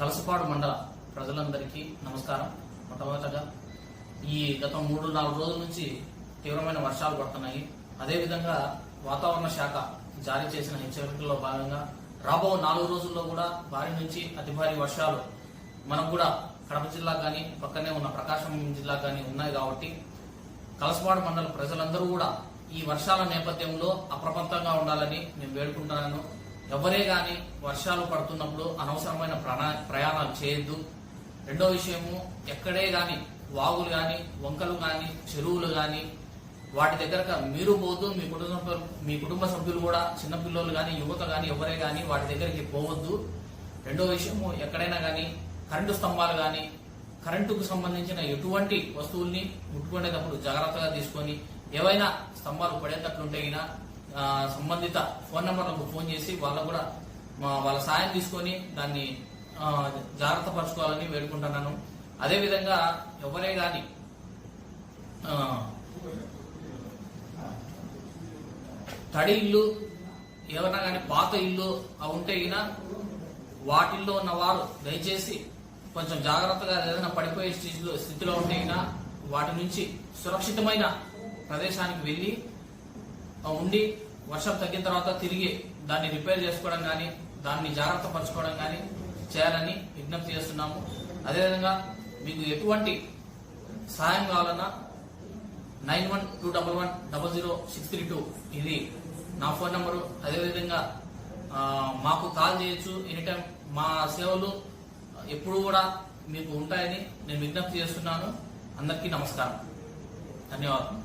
కలసపాడు మండల ప్రజలందరికీ నమస్కారం. మొట్టమొదటగా ఈ గత మూడు నాలుగు రోజుల నుంచి తీవ్రమైన వర్షాలు పడుతున్నాయి. అదేవిధంగా వాతావరణ శాఖ జారీ చేసిన హెచ్చరికల్లో భాగంగా రాబో నాలుగు రోజుల్లో కూడా భారీ నుంచి అతి భారీ వర్షాలు మనకు కూడా కడప జిల్లా కానీ పక్కనే ఉన్న ప్రకాశం జిల్లా కానీ ఉన్నాయి కాబట్టి కలసపాడు మండల ప్రజలందరూ కూడా ఈ వర్షాల నేపథ్యంలో అప్రమత్తంగా ఉండాలని నేను వేడుకుంటున్నాను. ఎవరే గాని వర్షాలు పడుతున్నప్పుడు అనవసరమైన ప్రణా- ప్రయాణాలు చేయొద్దు. రెండో విషయము ఎక్కడే గాని వాగులు గాని వంకలు గాని చెరువులు గాని వాటి దగ్గరగా మీరు పోవద్దు మీ కుటుంబ సభ్యులు మీ కుటుంబ సభ్యులు కూడా చిన్నపిల్లలు కానీ యువత కానీ ఎవరే కానీ వాటి దగ్గరికి పోవద్దు. రెండో విషయము ఎక్కడైనా కానీ కరెంటు స్తంభాలు కానీ కరెంటుకు సంబంధించిన ఎటువంటి వస్తువుల్ని ముట్టుకునేటప్పుడు జాగ్రత్తగా తీసుకొని ఏవైనా స్తంభాలు పడేటట్లుంటే గిన, సంబంధిత ఫోన్ నెంబర్లకు ఫోన్ చేసి వాళ్ళకు కూడా వాళ్ళ సాయం తీసుకొని దాన్ని జాగ్రత్త పరచుకోవాలని వేడుకుంటున్నాను. అదేవిధంగా ఎవరే గాని తడి ఇల్లు ఏమన్నా కానీ పాత ఇల్లు అవి ఉంటే అయినా వాటిల్లో ఉన్న వారు దయచేసి కొంచెం జాగ్రత్తగా ఏదైనా పడిపోయే స్థితిలో స్థితిలో ఉంటే అయినా వాటి నుంచి సురక్షితమైన ప్రదేశానికి వెళ్ళి ఉండి వర్షం తగ్గిన తర్వాత తిరిగి దాన్ని రిపేర్ చేసుకోవడం కానీ దాన్ని జాగ్రత్త పరచుకోవడం కానీ చేయాలని విజ్ఞప్తి చేస్తున్నాము. అదేవిధంగా మీకు ఎటువంటి సహాయం కావాలన్నా nine one two double one double zero six three two ఇది నా ఫోన్ నెంబరు. అదేవిధంగా మాకు కాల్ చేయొచ్చు ఎనీ టైం. మా సేవలు ఎప్పుడు కూడా మీకు ఉంటాయని నేను విజ్ఞప్తి చేస్తున్నాను. అందరికీ నమస్కారం. ధన్యవాదాలు